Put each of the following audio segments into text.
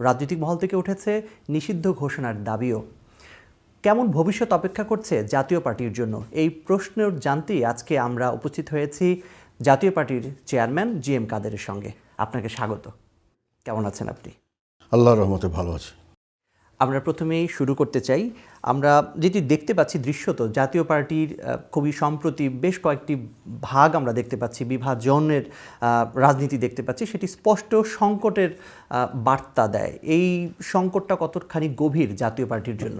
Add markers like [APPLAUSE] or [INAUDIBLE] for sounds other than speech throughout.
রাজনৈতিক মহল থেকে উঠেছে নিষিদ্ধ ঘোষণার দাবিও। কেমন ভবিষ্যৎ অপেক্ষা করছে জাতীয় পার্টির জন্য? এই প্রশ্নের জানতেই আজকে আমরা উপস্থিত হয়েছি জাতীয় পার্টির চেয়ারম্যান জি এম কাদেরের সঙ্গে। আপনাকে স্বাগত। কেমন আছেন আপনি? আল্লাহ রহমতে ভালো আছে। আমরা প্রথমেই শুরু করতে চাই। আমরা যেটি দেখতে পাচ্ছি দৃশ্যত, জাতীয় পার্টির খুবই সম্প্রতি বেশ কয়েকটি ভাগ আমরা দেখতে পাচ্ছি, বিভাজনের রাজনীতি দেখতে পাচ্ছি। সেটি স্পষ্ট সংকটের বার্তা দেয়। এই সংকটটা কতখানি গভীর জাতীয় পার্টির জন্য?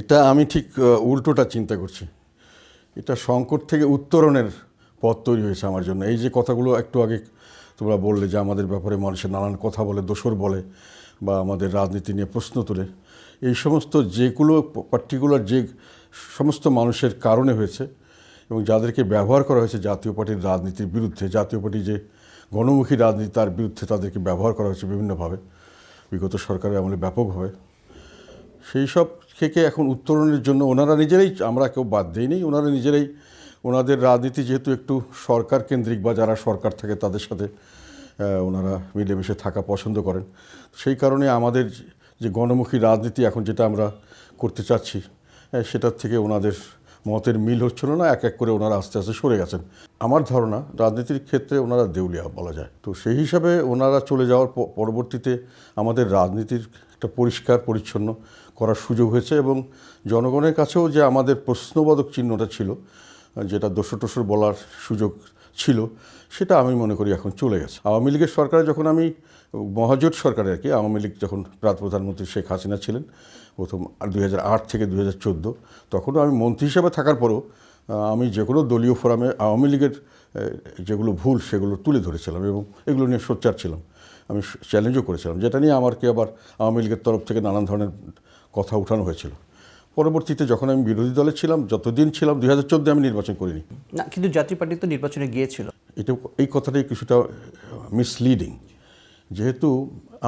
এটা আমি ঠিক উল্টোটা চিন্তা করছি। এটা সংকট থেকে উত্তরণের পথ তৈরি হয়েছে আমার জন্য। এই যে কথাগুলো একটু আগে তোমরা বললে যে আমাদের ব্যাপারে মানুষের নানান কথা বলে দোসর বলে বা আমাদের রাজনীতি নিয়ে প্রশ্ন তোলে। এই সমস্ত যেগুলো পার্টিকুলার যে সমস্ত মানুষের কারণে হয়েছে এবং যাদেরকে ব্যবহার করা হয়েছে জাতীয় পার্টির রাজনীতির বিরুদ্ধে, জাতীয় পার্টি যে গণমুখী রাজনীতি তার বিরুদ্ধে তাদেরকে ব্যবহার করা হয়েছে বিভিন্নভাবে, বিগত সরকারের আমলে ব্যাপকভাবে। সেই সব থেকে এখন উত্তরণের জন্য ওনারা নিজেরাই, আমরা কেউ বাদ দিইনি, ওনারা নিজেরাই ওনাদের রাজনীতি যেহেতু একটু সরকার কেন্দ্রিক বা যারা সরকার থাকে তাদের সাথে ওনারা মিলেমিশে থাকা পছন্দ করেন। সেই কারণে আমাদের যে গণমুখী রাজনীতি এখন যেটা আমরা করতে চাচ্ছি সেটার থেকে ওনাদের মতের মিল হচ্ছিল না, এক এক করে ওনারা আস্তে আস্তে সরে গেছেন। আমার ধারণা, রাজনীতির ক্ষেত্রে ওনারা দেউলিয়া বলা যায়। তো সেই হিসাবে ওনারা চলে যাওয়ার পরবর্তীতে আমাদের রাজনীতির একটা পরিষ্কার, পরিচ্ছন্ন করার সুযোগ হয়েছে এবং জনগণের কাছেও যে আমাদের প্রশ্নবোধক চিহ্নটা ছিল যেটা দোষর টোসর বলার সুযোগ ছিল, সেটা আমি মনে করি এখন চলে গেছে। আওয়ামী লীগের সরকারে যখন আমি, মহাজোট সরকারে আর কি, আওয়ামী লীগ যখন প্রধানমন্ত্রী শেখ হাসিনা ছিলেন, প্রথম দুই হাজার আট থেকে দুই হাজার চোদ্দ, তখনও আমি মন্ত্রী হিসেবে থাকার পরও আমি যে কোনো দলীয় ফোরামে আওয়ামী লীগের যেগুলো ভুল সেগুলো তুলে ধরেছিলাম এবং এগুলো নিয়ে সোচ্চার ছিলাম। আমি চ্যালেঞ্জও করেছিলাম, যেটা নিয়ে আমারকে আবার আওয়ামী লীগের তরফ থেকে নানান ধরনের কথা উঠানো হয়েছিল। পরবর্তীতে যখন আমি বিরোধী দলে ছিলাম যতদিন ছিলাম দুই হাজার চোদ্দ আমি নির্বাচন করিনি। না কিন্তু জাতীয় পার্টি তো নির্বাচনে গিয়েছিল। এটা এই কথাটাই কিছুটা মিসলিডিং যেহেতু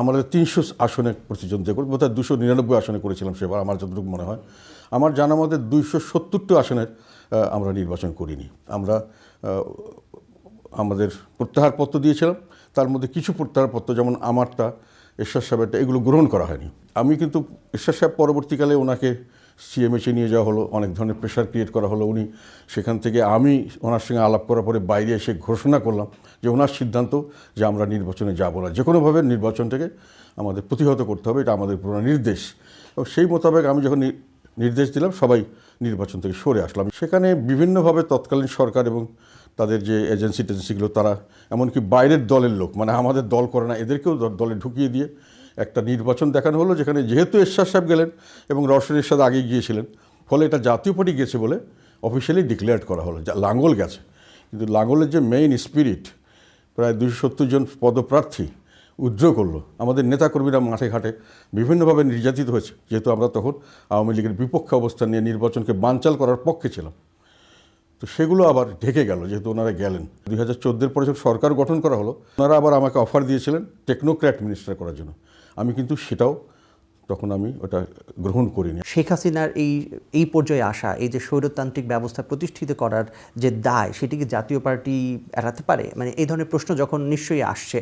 আমাদের তিনশো আসনে প্রতিদ্বন্দ্বিতা করি বোধহয় দুশো নিরানব্বই আসনে করেছিলাম সেবার আমার যতটুকু মনে হয়। আমার জানা মতে দুইশো সত্তরটি আসনের আমরা নির্বাচন করিনি। আমরা আমাদের প্রত্যাহারপত্র দিয়েছিলাম। তার মধ্যে কিছু প্রত্যাহারপত্র যেমন আমারটা ঈশ্বর সাহেবেরটা এগুলো গ্রহণ করা হয়নি। আমি কিন্তু ঈশ্বর সাহেব পরবর্তীকালে ওনাকে সিএমএসে নিয়ে যাওয়া হলো, অনেক ধরনের প্রেশার ক্রিয়েট করা হলো উনি। সেখান থেকে আমি ওনার সঙ্গে আলাপ করার পরে বাইরে এসে ঘোষণা করলাম যে ওনার সিদ্ধান্ত যে আমরা নির্বাচনে যাব না। যে কোনোভাবে নির্বাচনটাকে আমাদের প্রতিহত করতে হবে, এটা আমাদের পুরো নির্দেশ। এবং সেই মোতাবেক আমি যখন নির্দেশ দিলাম, সবাই নির্বাচন থেকে সরে আসলাম। সেখানে বিভিন্নভাবে তৎকালীন সরকার এবং তাদের যে এজেন্সি টেজেন্সিগুলো তারা এমনকি বাইরের দলের লোক মানে আমাদের দল করে না, এদেরকেও দলে ঢুকিয়ে দিয়ে একটা নির্বাচন দেখানো হলো যেখানে যেহেতু এরশাদ সাহেব গেলেন এবং রওশন এরশাদ আগে গিয়েছিলেন, ফলে এটা জাতীয় পার্টি গেছে বলে অফিসিয়ালি ডিক্লেয়ার করা হলো। যা- লাঙ্গল গেছে। কিন্তু লাঙ্গলের যে মেইন স্পিরিট প্রায় দুশো সত্তর জন পদপ্রার্থী উদ্যোগ করল। আমাদের নেতাকর্মীরা মাঠে ঘাটে বিভিন্নভাবে নির্যাতিত হয়েছে। যেহেতু আমরা তখন আওয়ামী লীগের বিপক্ষে অবস্থান নিয়ে নির্বাচনকে বানচাল করার পক্ষে ছিলাম। তো সেগুলো আবার ঢেকে গেল, যেহেতু ওনারা গেলেন। দুই হাজার চোদ্দোর পরে যখন সরকার গঠন করা হলো, ওনারা আবার আমাকে অফার দিয়েছিলেন টেকনোক্র্যাট মিনিস্টার করার জন্য। আমি কিন্তু সেটাও তখন আমি ওটা গ্রহণ করিনি। শেখ হাসিনার এই এই পর্যায়ে আসা এই যে স্বৈরতান্ত্রিক ব্যবস্থা প্রতিষ্ঠিত করার যে দায় সেটিকে জাতীয় পার্টি এড়াতে পারে? মানে এই ধরনের প্রশ্ন যখন নিশ্চয়ই আসছে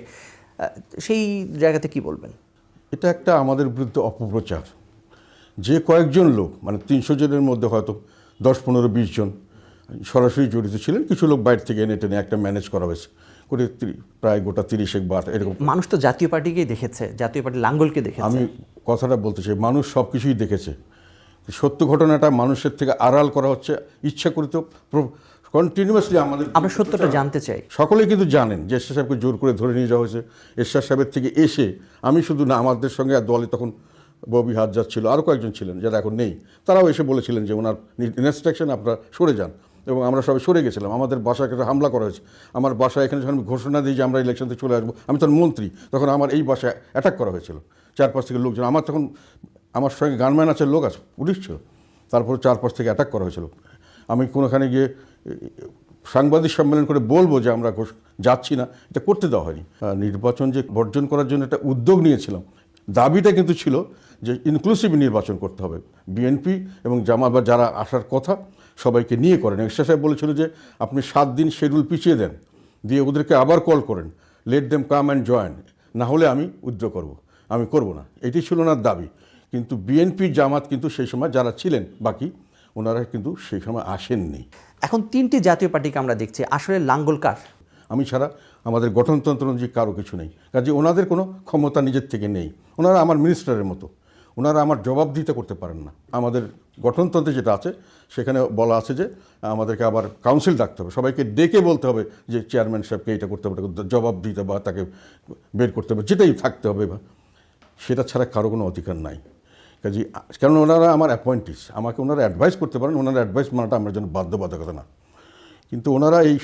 সেই জায়গাতে কি বলবেন? এটা একটা আমাদের বিরুদ্ধে অপপ্রচার। যে কয়েকজন লোক মানে তিনশো জনের মধ্যে হয়তো দশ পনেরো বিশ জন সরাসরি জড়িত ছিলেন কিছু লোক বাইরে থেকে এনে টেনে একটা ম্যানেজ করা হয়েছে। করে তি- প্রায় গোটা তিরিশেক বার এরকম মানুষ তো জাতীয় পার্টিকেই দেখেছে জাতীয় পার্টি লাঙ্গলকে দেখেছে। আমি কথাটা বলতে চাই মানুষ সব কিছুই দেখেছে। সত্য ঘটনাটা মানুষের থেকে আড়াল করা হচ্ছে ইচ্ছা করিত কন্টিনিউয়াসলি আমাদের আমরা সত্যটা জানতে চাই। সকলেই কিন্তু জানেন যে এরশাদ সাহেবকে জোর করে ধরে নিয়ে যাওয়া হয়েছে। এরশাদ সাহেবের থেকে এসে আমি শুধু না আমাদের সঙ্গে আর দলে তখন ববি হাজার ছিল আরও কয়েকজন ছিলেন যারা এখন নেই। তারাও এসে বলেছিলেন যে ওনার ইনস্ট্রাকশন আপনারা সরে যান। এবং আমরা সবাই সরে গেছিলাম। আমাদের বাসায় একটা হামলা করা হয়েছে। আমার বাসায় এখানে যখন আমি ঘোষণা দিই যে আমরা ইলেকশনতে চলে আসব, আমি তখন মন্ত্রী, তখন আমার এই বাসায় অ্যাটাক করা হয়েছিল। চারপাশ থেকে লোকজন, আমার তখন, আমার সঙ্গে গানম্যান আছে, লোক আছে, পুলিশ ছিল। তারপর চারপাশ থেকে অ্যাটাক করা হয়েছিল। আমি কোনোখানে গিয়ে, সাংবাদিক সম্মেলন করে বলব যে আমরা যাচ্ছি না, এটা করতে দেওয়া হয়নি। নির্বাচন যে বর্জন করার জন্য একটা উদ্যোগ নিয়েছিলাম, দাবিটা কিন্তু ছিল যে ইনক্লুসিভ নির্বাচন করতে হবে। বিএনপি এবং জামা বা যারা আসার কথা সবাইকে নিয়ে করেন। এরশাদ সাহেব বলেছিল যে আপনি সাত দিন শেডিউল পিছিয়ে দেন দিয়ে ওদেরকে আবার কল করেন। Let them come and join না হলে আমি উদ্র করব। আমি করব না। এটি ছিল ওনার দাবি। কিন্তু বিএনপি জামাত কিন্তু সেই সময় যারা ছিলেন বাকি ওনারা কিন্তু সেই সময় আসেননি। এখন তিনটি জাতীয় পার্টিকে আমরা দেখছি। আসলে লাঙ্গল কার? আমি ছাড়া আমাদের গঠনতন্ত্র অনুযায়ী কারও কিছু নেই। কাজে ওনাদের কোনো ক্ষমতা নিজের থেকে নেই। ওনারা আমার মিনিস্টারের মতো। ওনারা আমার জবাব দিতে করতে পারেন না। আমাদের গঠনতন্ত্রে যেটা আছে, সেখানে বলা আছে যে, আমাদেরকে আবার কাউন্সিল ডাকতে হবে। সবাইকে ডেকে বলতে হবে যে চেয়ারম্যান সাহেবকে এটা করতে হবে জবাব দিতে বা তাকে বের করতে হবে, যেটাই থাকতে হবে বা। সেটা ছাড়া কারও কোনো অধিকার নাই। কাজে কারণ ওনারা আমার অ্যাপয়েন্টিস আমাকে ওনারা অ্যাডভাইস করতে পারেন, ওনারা অ্যাডভাইস মানাটা আমার জন্য বাধ্যবাধকতা না। কিন্তু ওনারা এই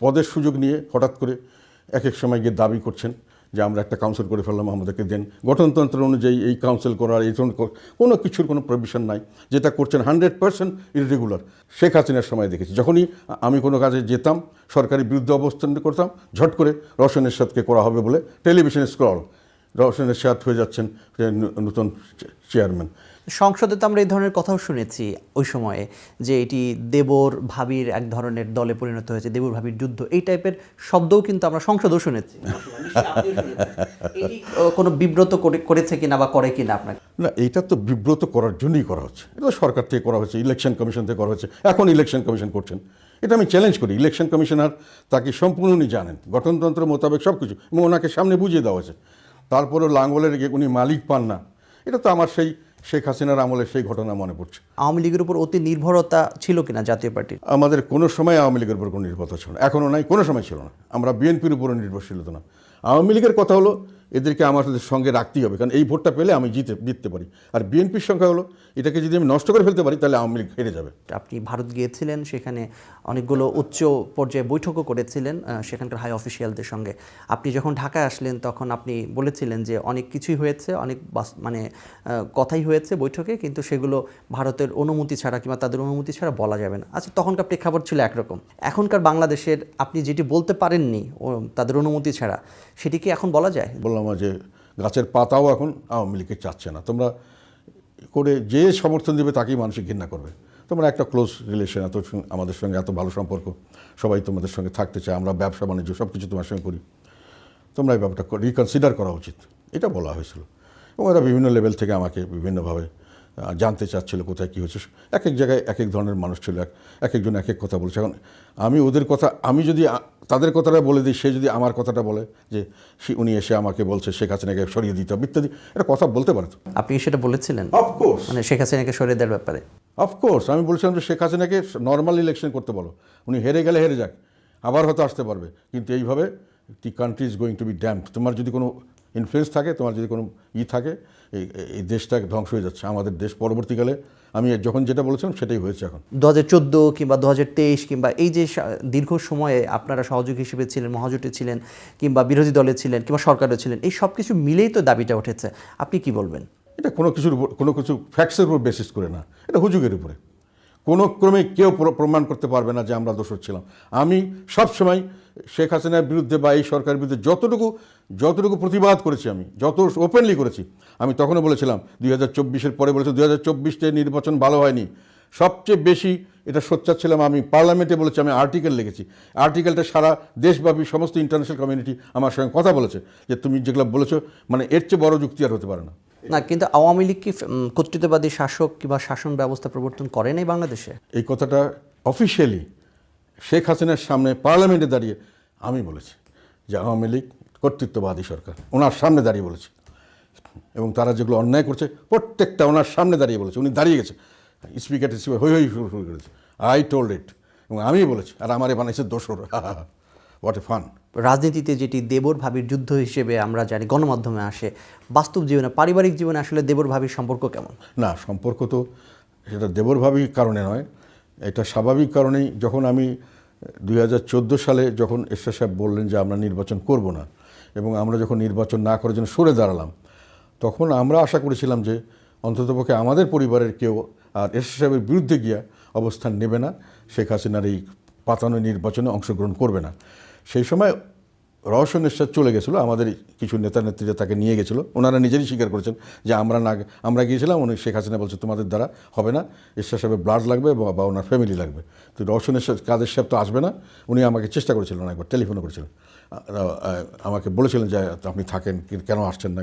পদের সুযোগ নিয়ে হঠাৎ করে এক এক সময় গিয়ে দাবি করছেন। যে আমরা একটা কাউন্সিল করে ফেললাম, আমাদেরকে দেন। গঠনতন্ত্র অনুযায়ী এই কাউন্সিল করার, এই ধরনের কোনো কিছুর কোনো প্রভিশন নাই। যেটা করছেন হান্ড্রেড পার্সেন্ট ইরেগুলার শেখ হাসিনার সময় দেখেছি, যখনই আমি কোনো কাজে যেতাম, সরকারি বিরুদ্ধে অবস্থান করতাম, ঝট করে রসনের সাথকে করা হবে বলে টেলিভিশনে স্ক্রল রসনের সাথ হয়ে যাচ্ছেন নতুন চেয়ারম্যান সংসদে তো আমরা এই ধরনের কথাও শুনেছি ওই সময়ে যে এটি দেবর ভাবির এক ধরনের দলে পরিণত হয়েছে দেবর ভাবির যুদ্ধ। এই টাইপের শব্দও কিন্তু আমরা সংসদেও শুনেছি। [LAUGHS] কোনো বিব্রত করে- করেছে কিনা বা করে কিনা আপনাকে? না এইটা তো বিব্রত করার জন্যই করা হচ্ছে। এটা তো সরকার থেকে করা হচ্ছে ইলেকশন কমিশন থেকে করা হচ্ছে। এখন ইলেকশন কমিশন করছেন। এটা আমি চ্যালেঞ্জ করি। ইলেকশন কমিশনার তাকে সম্পূর্ণ উনি জানেন। গঠনতন্ত্র মোতাবেক সব কিছু এবং ওনাকে সামনে বুঝিয়ে দেওয়া হয়েছে। তারপরেও লাঙ্গলের গিয়ে উনি মালিক পান না। এটা তো আমার সেই শেখ হাসিনার আমলে সেই ঘটনা মনে পড়ছে। আওয়ামী লীগের উপর অতি নির্ভরতা ছিল কিনা জাতীয় পার্টি? আমাদের কোনো সময় আওয়ামী লীগের উপর কোনো নির্ভরতা ছিল না। এখনও নাই কোনো সময় ছিল না। আমরা বিএনপির উপরও নির্ভরশীল হতো না। আওয়ামী লীগের কথা হলো এদেরকে আমাদের সঙ্গে রাখতেই হবে। কারণ এই ভোটটা পেলে আমি জিতে জিততে পারি। আর বিএনপির সংখ্যা হলো এটাকে যদি আমি নষ্ট করে ফেলতে পারি তাহলে আওয়ামী লীগ হেরে যাবে। আপনি ভারত গিয়েছিলেন সেখানে অনেকগুলো উচ্চ পর্যায়ে বৈঠকও করেছিলেন সেখানকার হাই অফিসিয়ালদের সঙ্গে। আপনি যখন ঢাকায় আসলেন তখন আপনি বলেছিলেন যে অনেক কিছুই হয়েছে অনেক মানে কথাই হয়েছে বৈঠকে কিন্তু সেগুলো ভারতের অনুমতি ছাড়া কিংবা তাদের অনুমতি ছাড়া বলা যাবে না। আচ্ছা তখনকার প্রেক্ষাপট ছিল একরকম। এখনকার বাংলাদেশের আপনি যেটি বলতে পারেননি তাদের অনুমতি ছাড়া সেটি কি এখন বলা যায়? বললাম যে গাছের পাতাও এখন আওয়ামী লীগকে চাচ্ছে না। তোমরা করে যে সমর্থন দেবে তাকেই মানুষ ঘৃণা করবে। তোমরা একটা ক্লোজ রিলেশন এত আমাদের সঙ্গে এত ভালো সম্পর্ক, সবাই তোমাদের সঙ্গে থাকতে চায়, আমরা ব্যবসা বাণিজ্য সব কিছু তোমার সঙ্গে করি। তোমরা এই ব্যাপারটা রিকনসিডার করা উচিত। এটা বলা হয়েছিল। এবং এরা বিভিন্ন লেভেল থেকে আমাকে বিভিন্নভাবে জানতে চাচ্ছিল কোথায় কী হচ্ছে এক এক জায়গায় এক এক ধরনের মানুষ ছিল এক এক একজন এক এক কথা বলছে। এখন আমি ওদের কথা আমি যদি তাদের কথাটা বলে দিই সে যদি আমার কথাটা বলে যে সে উনি এসে আমাকে বলছে শেখ হাসিনাকে সরিয়ে দিতে হবে ইত্যাদি এটা কথা বলতে পারে তো। আপনি সেটা বলেছিলেন? অফকোর্স মানে শেখ হাসিনাকে সরিয়ে দেওয়ার ব্যাপারে। অফকোর্স আমি বলছিলাম যে শেখ হাসিনাকে নর্মাল ইলেকশন করতে বলো। উনি হেরে গেলে হেরে যাক আবার হয়তো আসতে পারবে। কিন্তু এইভাবে the country is going to be damp তোমার যদি কোনো ইনফ্লুয়েন্স থাকে তোমার যদি কোনো ই থাকে এই দেশটা ধ্বংস হয়ে যাচ্ছে আমাদের দেশ পরবর্তীকালে আমি যখন যেটা বলেছিলাম সেটাই হয়েছে এখন। দু হাজার চোদ্দ কিংবা দু হাজার তেইশ কিংবা এই যে দীর্ঘ সময়ে আপনারা সহযোগী হিসেবে ছিলেন মহাজোটে ছিলেন কিংবা বিরোধী দলে ছিলেন কিংবা সরকারে ছিলেন এই সব কিছু মিলেই তো দাবিটা উঠেছে। আপনি কি বলবেন? এটা কোনো কিছুর উপর কোনো কিছু ফ্যাক্টসের উপর বেসিস করে না এটা হুজুগের উপরে। কোনো ক্রমে কেউ প্রমাণ করতে পারবে না যে আমরা দোষর ছিলাম। আমি সবসময় শেখ হাসিনার বিরুদ্ধে বা এই সরকারের বিরুদ্ধে যতটুকু যতটুকু প্রতিবাদ করেছি আমি যত ওপেনলি করেছি আমি তখনও বলেছিলাম দুই হাজার চব্বিশের পরে বলেছি দুই হাজার চব্বিশে নির্বাচন ভালো হয়নি। সবচেয়ে বেশি এটা সোচ্চার ছিলাম আমি পার্লামেন্টে বলেছি আমি আর্টিকেল লিখেছি। আর্টিকেলটা সারা দেশব্যাপী সমস্ত ইন্টারন্যাশনাল কমিউনিটি আমার সঙ্গে কথা বলেছে যে তুমি যেগুলো বলেছ মানে এর চেয়ে বড় যুক্তি আর হতে পারে না। না কিন্তু আওয়ামী লীগ কি কর্তৃত্ববাদী শাসক কিংবা শাসন ব্যবস্থা প্রবর্তন করে নাই বাংলাদেশে? এই কথাটা অফিসিয়ালি শেখ হাসিনার সামনে পার্লামেন্টে দাঁড়িয়ে আমি বলেছি যে আওয়ামী লীগ কর্তৃত্ববাদী সরকার। ওনার সামনে দাঁড়িয়ে বলেছে। এবং তারা যেগুলো অন্যায় করছে প্রত্যেকটা ওনার সামনে দাঁড়িয়ে বলেছে। উনি দাঁড়িয়ে গেছে। স্পিকার স্পিকার হই হই শুরু শুরু করেছে। I told it. এবং আমি বলেছি আর আমার আমারে বানাইছে দোসর হোয়াট এ ফান রাজনীতিতে যেটি দেবর ভাবির যুদ্ধ হিসেবে আমরা জানি গণমাধ্যমে আসে। বাস্তব জীবনে পারিবারিক জীবনে আসলে দেবর ভাবির সম্পর্ক কেমন? না সম্পর্ক তো সেটা দেবরভাবী কারণে নয়। এটা স্বাভাবিক কারণেই যখন আমি দুই হাজার চোদ্দ সালে যখন এরশাদ সাহেব বললেন যে আমরা নির্বাচন করব না এবং আমরা যখন নির্বাচন না করার জন্য সরে দাঁড়ালাম, তখন আমরা আশা করেছিলাম যে অন্ততপক্ষে আমাদের পরিবারের কেউ আর এরশাদ সাহেবের বিরুদ্ধে গিয়া অবস্থান নেবে না, শেখ হাসিনার এই পাতানো নির্বাচনে অংশগ্রহণ করবে না। সেই সময় রহস্য নিঃশ্বাস চলে গেছিল, আমাদের কিছু নেতা নেত্রীরা তাকে নিয়ে গেছিল। ওনারা নিজেরই স্বীকার করেছেন যে আমরা না, আমরা গিয়েছিলাম, উনি শেখ হাসিনা বলছে, তোমাদের দ্বারা হবে না ঈশ্বর সাহেবের ব্লাড লাগবে বা বা ওনার ফ্যামিলি লাগবে। তো রহস্য নিঃশ্বাস কাদের সাহেব তো আসবে না, উনি আমাকে চেষ্টা করেছিলেন একবার টেলিফোনও করেছিলেন। আমাকে বলেছিলেন যে আপনি থাকেন কেন আসছেন না?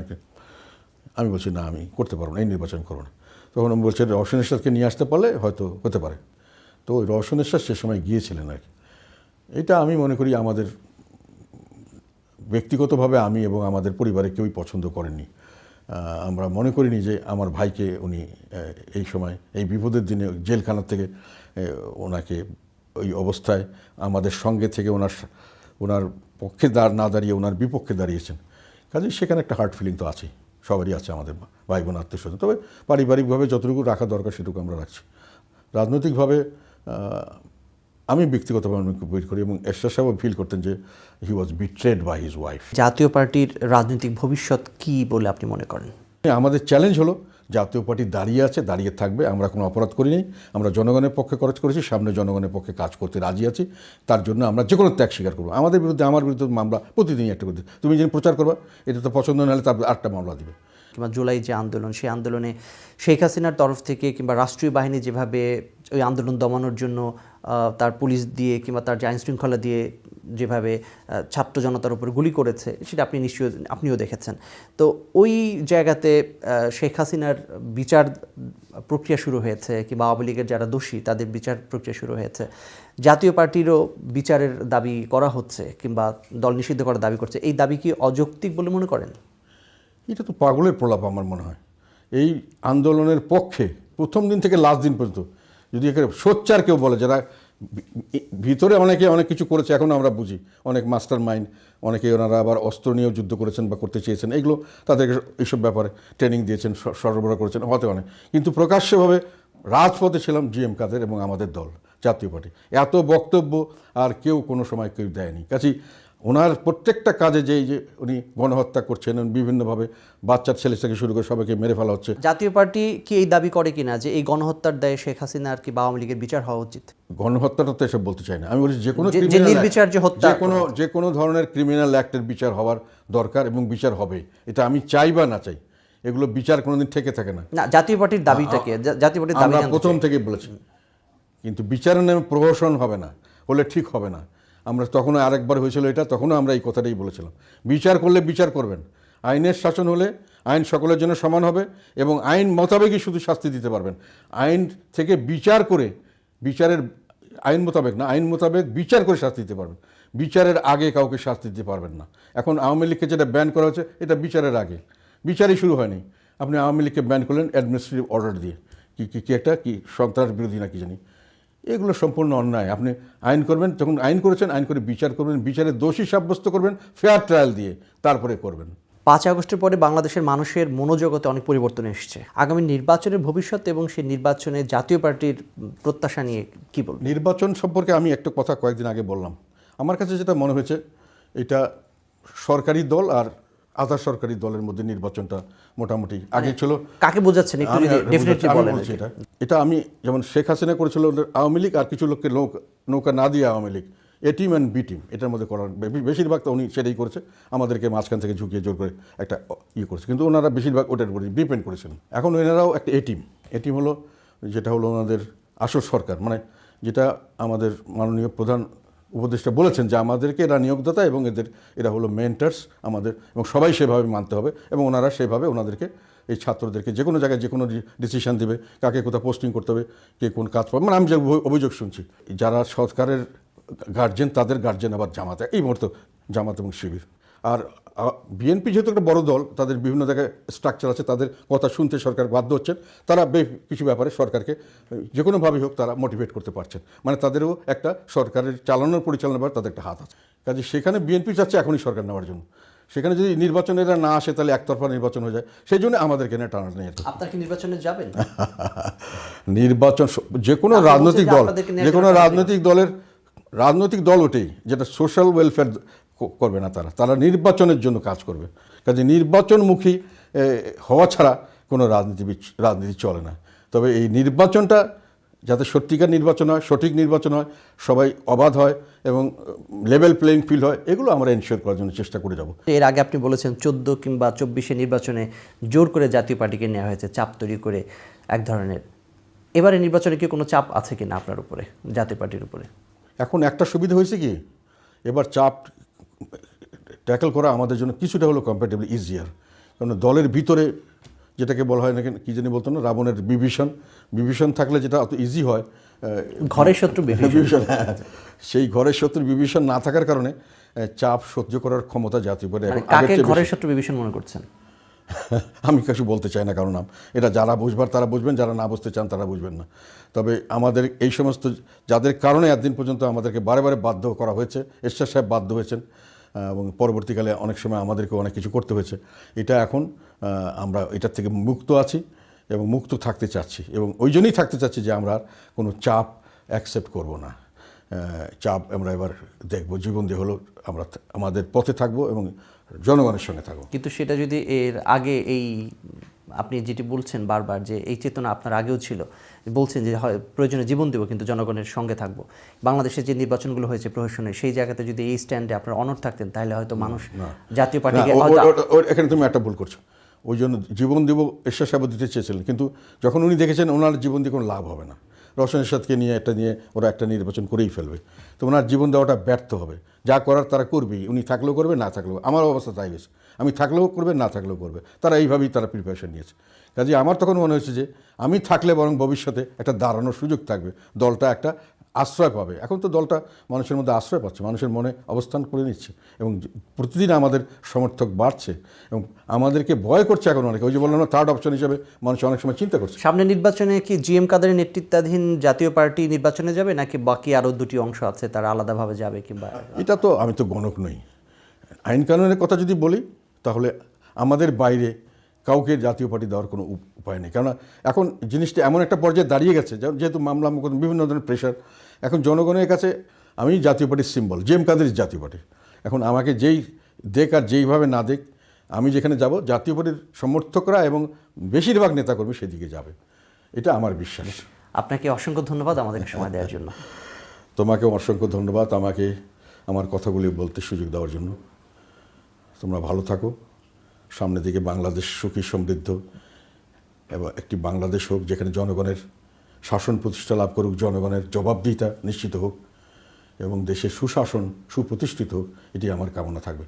আমি বলছি, না, আমি করতে পারব না, এই নির্বাচন করব না। তখন আমি বলছি রওশন নিয়ে আসতে পারলে হয়তো হতে পারে। তো ওই রওশন সে সময় গিয়েছিলেন আর কি। এটা আমি মনে করি আমাদের ব্যক্তিগতভাবে আমি এবং আমাদের পরিবারে কেউই পছন্দ করেননি। আমরা মনে করিনি যে আমার ভাইকে উনি এই সময়, এই বিপদের দিনে জেলখানার থেকে ওনাকে ওই অবস্থায় আমাদের সঙ্গে থেকে ওনার ওনার পক্ষে দাঁড় না দাঁড়িয়ে ওনার বিপক্ষে দাঁড়িয়েছেন। কাজে সেখানে একটা হার্ট ফিলিং তো আছেই সবারই আছে আমাদের ভাই বোন আত্মীয় স্বজন তবে পারিবারিকভাবে যতটুকু রাখা দরকার সেটুকু আমরা রাখছি। রাজনৈতিকভাবে আমি ব্যক্তিগতভাবে অনেক ফিল করি এবং এরশাদ সাহেবও ফিল করতেন যে he was betrayed by his wife জাতীয় পার্টির রাজনৈতিক ভবিষ্যৎ কি বলে আপনি মনে করেন? আমাদের চ্যালেঞ্জ হলো জাতীয় পার্টি দাঁড়িয়ে আছে, দাঁড়িয়ে থাকবে, আমরা কোনো অপরাধ করিনি, আমরা জনগণের পক্ষে খরচ করেছি, সামনে জনগণের পক্ষে কাজ করতে রাজি আছি, তার জন্য আমরা যে কোনো ত্যাগ স্বীকার করব। আমাদের বিরুদ্ধে, আমার বিরুদ্ধে মামলা প্রতিদিনই একটা করতে তুমি যেন প্রচার করবা, এটা তো পছন্দ না হলে তার আটটা মামলা দিবে। কিংবা জুলাই যে আন্দোলন, সেই আন্দোলনে শেখ হাসিনার তরফ থেকে কিংবা রাষ্ট্রীয় বাহিনী যেভাবে ওই আন্দোলন দমানোর জন্য তার পুলিশ দিয়ে কিংবা তার যে আইনশৃঙ্খলা দিয়ে যেভাবে ছাত্র জনতার উপর গুলি করেছে, সেটা আপনি নিশ্চয় আপনিও দেখেছেন। তো ওই জায়গাতে শেখ হাসিনার বিচার প্রক্রিয়া শুরু হয়েছে কিংবা আওয়ামী লীগের যারা দোষী, তাদের বিচার প্রক্রিয়া শুরু হয়েছে। জাতীয় পার্টিরও বিচারের দাবি করা হচ্ছে কিংবা দল নিষিদ্ধ করার দাবি করছে। এই দাবি কি অযৌক্তিক বলে মনে করেন? এটা তো পাগলের প্রলাপ আমার মনে হয়। এই আন্দোলনের পক্ষে প্রথম দিন থেকে লাস্ট দিন পর্যন্ত যদি এখানে সোচ্চার কেউ বলে যারা ভিতরে অনেকে অনেক কিছু করেছে, এখন আমরা বুঝি। অনেক মাস্টার মাইন্ড অনেকে ওনারা আবার অস্ত্র নিয়েও যুদ্ধ করেছেন বা করতে চেয়েছেন। এগুলো তাদেরকে এইসব ব্যাপারে ট্রেনিং দিয়েছেন সরবরাহ করেছেন, হতে অনেক কিন্তু প্রকাশ্যভাবে রাজপথে ছিলাম জিএম কাদের এবং আমাদের দল, জাতীয় পার্টি। এত বক্তব্য আর কেউ কোনো সময় কেউ দেয়নি। কাজেই ওনার প্রত্যেকটা কাজে যেই যে উনি গণহত্যা করছেন বিভিন্নভাবে বাচ্চার ছেলে থেকে শুরু করে সবাইকে মেরে ফেলা হচ্ছে। জাতীয় পার্টি কি এই দাবি করে কিনা যে এই গণহত্যার দায়ে শেখ হাসিনার কি বা আওয়ামী লীগের বিচার হওয়া উচিত? গণহত্যাটা তো এসব বলতে চাই না। আমি বলছি যে কোনো যে- যে নির্বিচার যে হত্যা যে কোনো যে কোনো ধরনের ক্রিমিনাল অ্যাক্টের বিচার হওয়ার দরকার এবং বিচার হবে। এটা আমি চাই বা না চাই এগুলো বিচার কোনোদিন থেকে থাকে না। না জাতীয় পার্টির দাবিটা কি? জাতীয় পার্টির দাবি প্রথম। থেকেই বলেছি। কিন্তু বিচারের নামে প্রহসন হবে না হলে ঠিক হবে না। আমরা তখনও আরেকবার হয়েছিল এটা, তখনও আমরা এই কথাটাই বলেছিলাম। বিচার করলে বিচার করবেন। আইনের শাসন হলে আইন সকলের জন্য সমান হবে এবং আইন মোতাবেকই শুধু শাস্তি দিতে পারবেন। আইন থেকে বিচার করে, বিচারের আইন মোতাবেক না, আইন মোতাবেক বিচার করে শাস্তি দিতে পারবেন। বিচারের আগে কাউকে শাস্তি দিতে পারবেন না। এখন আওয়ামী লীগকে যেটা ব্যান করা হচ্ছে এটা বিচারের আগে। বিচারই শুরু হয়নি। আপনি আওয়ামী লীগকে ব্যান করলেন অ্যাডমিনিস্ট্রেটিভ অর্ডার দিয়ে। কি কি কি একটা, কি সন্ত্রাস বিরোধী না কি জানি। এগুলো সম্পূর্ণ অন্যায়। আপনি আইন করবেন যখন আইন করেছেন আইন করে বিচার করবেন বিচারে দোষী সাব্যস্ত করবেন ফেয়ার ট্রায়াল দিয়ে তারপরে করবেন। পাঁচ আগস্টের পরে বাংলাদেশের মানুষের মনোজগতে অনেক পরিবর্তন এসেছে। আগামী নির্বাচনের ভবিষ্যৎ এবং সেই নির্বাচনে জাতীয় পার্টির প্রত্যাশা নিয়ে কি বলবেন? নির্বাচন সম্পর্কে আমি একটা কথা কয়েকদিন আগে বললাম। আমার কাছে যেটা মনে হয়েছে এটা সরকারি দল আর আধা সরকারি দলের মধ্যে নির্বাচনটা মোটামুটি আগে ছিল। কাকে বোঝাচ্ছেন একটু ডেফিনেটলি বলেন এটা। এটা। আমি যেমন শেখ হাসিনা করেছিল আওয়ামী লীগ আর কিছু লোককে নৌকা নৌকা না দিয়ে Awami League. A team and B team এটার মধ্যে করার বেশিরভাগ তো উনি সেটাই করেছে। আমাদেরকে মাঝখান থেকে ঝুঁকিয়ে জোর করে একটা ইয়ে করেছে। কিন্তু ওনারা বেশিরভাগ ওটার উপরে ডিপেন্ড করেছেন। এখন ওনারাও একটা এ টিম। এ টিম হলো যেটা হলো ওনাদের আসল সরকার। মানে যেটা আমাদের মাননীয় প্রধান উপদেষ্টা বলেছেন যে আমাদেরকে এরা নিয়োগদাতা এবং এদের, এরা হলো মেন্টার্স আমাদের, এবং সবাই সেভাবে মানতে হবে এবং ওনারা সেভাবে ওনাদেরকে, এই ছাত্রদেরকে যে কোনো জায়গায় যে কোনো ডিসিশন দেবে, কাকে কোথাও পোস্টিং করতে হবে, কে কোন কাজ পাবে। মানে আমি যে অভিযোগ শুনছি, যারা সরকারের গার্জেন তাদের গার্জেন আবার জামাতে, এই মুহূর্তে জামাত এবং শিবির। আর বিএনপি যেহেতু একটা বড় দল তাদের বিভিন্ন জায়গায় স্ট্রাকচার আছে তাদের কথা শুনতে সরকার বাধ্য হচ্ছেন তারা বে- কিছু ব্যাপারে সরকারকে যে কোনোভাবেই হোক তারা মোটিভেট করতে পারছেন। মানে তাদেরও একটা সরকারের চালানোর পরিচালনার ব্যাপারে তাদের একটা হাত আছে। কাজে সেখানে বিএনপি চাচ্ছে এখনই সরকার নেওয়ার জন্য। সেখানে যদি নির্বাচনেরা না আসে তাহলে একতরফা নির্বাচন হয়ে যায়। সেই জন্য আমাদেরকে নিয়ে টানা নেই আপনার কি নির্বাচনে যাবেন? [LAUGHS] নির্বাচন যে কোনো রাজনৈতিক দল যে কোনো রাজনৈতিক দলের রাজনৈতিক দল ওঠেই যেটা সোশ্যাল ওয়েলফেয়ার করবে না তারা। তারা নির্বাচনের জন্য কাজ করবে। কাজে নির্বাচনমুখী হওয়া ছাড়া কোনো রাজনীতিবিদ রাজনীতি চলে না। তবে এই নির্বাচনটা যাতে সত্যিকার নির্বাচন হয় সঠিক নির্বাচন হয় সবাই অবাধ হয় এবং লেভেল প্লেইং ফিল্ড হয় এগুলো আমরা এনশিওর করার জন্য চেষ্টা করে যাব। এর আগে আপনি বলেছেন চোদ্দ কিংবা চব্বিশে নির্বাচনে জোর করে জাতীয় পার্টিকে নেওয়া হয়েছে চাপ তৈরি করে এক ধরনের। এবারে নির্বাচনে কি কোনো চাপ আছে কি না আপনার উপরে জাতীয় পার্টির উপরে? এখন একটা সুবিধা হয়েছে কি? এবার চাপ ট্যাকল করা আমাদের জন্য কিছুটা হলো কম্প্যারেটিভলি ইজিয়ার কারণ দলের ভিতরে যেটাকে বলা হয় নাকি কী জানি বলতো না রাবণের বিভীষণ। বিভীষণ থাকলে যেটা অত ইজি হয় ঘরের শত্রু বিভীষণ। বিভীষণ হ্যাঁ সেই ঘরের শত্রু বিভীষণ না থাকার কারণে চাপ সহ্য করার ক্ষমতা জাতীয় পরে মানে ঘরের শত্রু বিভীষণ মনে করছেন? [LAUGHS] আমি কিছু বলতে চাই না কারণ এটা যারা বুঝবার তারা বুঝবেন, যারা না বুঝতে চান তারা বুঝবেন না। তবে আমাদের এই সমস্ত যাদের কারণে একদিন পর্যন্ত আমাদেরকে বারে বারে বাধ্য করা হয়েছে, এরশাদ সাহেব বাধ্য হয়েছেন এবং পরবর্তীকালে অনেক সময় আমাদেরকে অনেক কিছু করতে হয়েছে। এটা এখন আমরা এটার থেকে মুক্ত আছি এবং মুক্ত থাকতে চাচ্ছি এবং ওই জন্যই থাকতে চাচ্ছি যে আমরা কোনো চাপ অ্যাকসেপ্ট করব না। চাপ আমরা এবার দেখব জীবন দিয়ে হলো, আমরা আমাদের পথে থাকব এবং জনগণের সঙ্গে থাকব কিন্তু সেটা যদি এর আগে এই আপনি যেটি বলছেন বারবার যে এই চেতনা আপনার আগেও ছিল বলছেন যে হয় প্রয়োজনে জীবন দেবো কিন্তু জনগণের সঙ্গে থাকব। বাংলাদেশে যে নির্বাচনগুলো হয়েছে প্রহসনের সেই জায়গাতে যদি এই স্ট্যান্ডে আপনার অনর থাকতেন তাহলে হয়তো মানুষ জাতীয় পার্টিকে ও- এখানে তুমি একটা ভুল করছ। ওই জন্য জীবন দিব এরশাদ সাহেব দিতে চেয়েছিলেন কিন্তু যখন উনি দেখেছেন ওনার জীবন দিয়ে কোনো লাভ হবে না। রওশন এরশাদকে নিয়ে একটা নিয়ে ওরা একটা নির্বাচন করেই ফেলবে। তো ওনার জীবন দেওয়াটা ব্যর্থ হবে। যা করার তারা করবেই, উনি থাকলেও করবে, না থাকলেও আমার অবস্থা তাই হয়েছে। আমি থাকলেও করবে, না থাকলেও করবে। তারা এইভাবেই তারা প্রিপারেশন নিয়েছে। কাজে আমার তখন মনে হয়েছে যে, আমি থাকলে বরং ভবিষ্যতে একটা দাঁড়ানোর সুযোগ থাকবে। দলটা একটা আশ্রয় পাবে। এখন তো দলটা মানুষের মধ্যে আশ্রয় পাচ্ছে মানুষের মনে অবস্থান করে নিচ্ছে এবং প্রতিদিন আমাদের সমর্থক বাড়ছে এবং আমাদেরকে ভয় করছে এখন অনেকে। ওই যে বললাম না থার্ড অপশন হিসেবে মানুষ অনেক সময় চিন্তা করছে। সামনে নির্বাচনে কি জিএম কাদের নেতৃত্বাধীন জাতীয় পার্টি নির্বাচনে যাবে নাকি বাকি আরও দুটি অংশ আছে তারা আলাদাভাবে যাবে কিংবা এটা তো আমি তো গণক নই। আইন কানুনের কথা যদি বলি তাহলে আমাদের বাইরে কাউকে জাতীয় পার্টি দেওয়ার কোনো উপায় নেই। কেননা এখন জিনিসটা এমন একটা পর্যায়ে দাঁড়িয়ে গেছে যে- যেহেতু মামলা মোকদ্দমা বিভিন্ন ধরনের প্রেশার এখন জনগণের কাছে আমি জাতীয় পার্টির সিম্বল জেম কাদের জাতীয় পার্টি। এখন আমাকে যেই দেখ আর যেইভাবে না দেখ আমি যেখানে যাব জাতীয় পার্টির সমর্থকরা এবং বেশিরভাগ নেতাকর্মী সেদিকে যাবে। এটা আমার বিশ্বাস। আপনাকে অসংখ্য ধন্যবাদ আমাদেরকে সময় দেওয়ার জন্য। তোমাকেও অসংখ্য ধন্যবাদ আমাকে আমার কথাগুলি বলতে সুযোগ দেওয়ার জন্য। তোমরা ভালো থাকো। সামনের দিকে বাংলাদেশ সুখী সমৃদ্ধ। এবং একটি বাংলাদেশ হোক যেখানে জনগণের শাসন প্রতিষ্ঠা লাভ করুক, জনগণের জবাবদিহিতা নিশ্চিত হোক এবং দেশের সুশাসন সুপ্রতিষ্ঠিত হোক, এটি আমার কামনা থাকবে।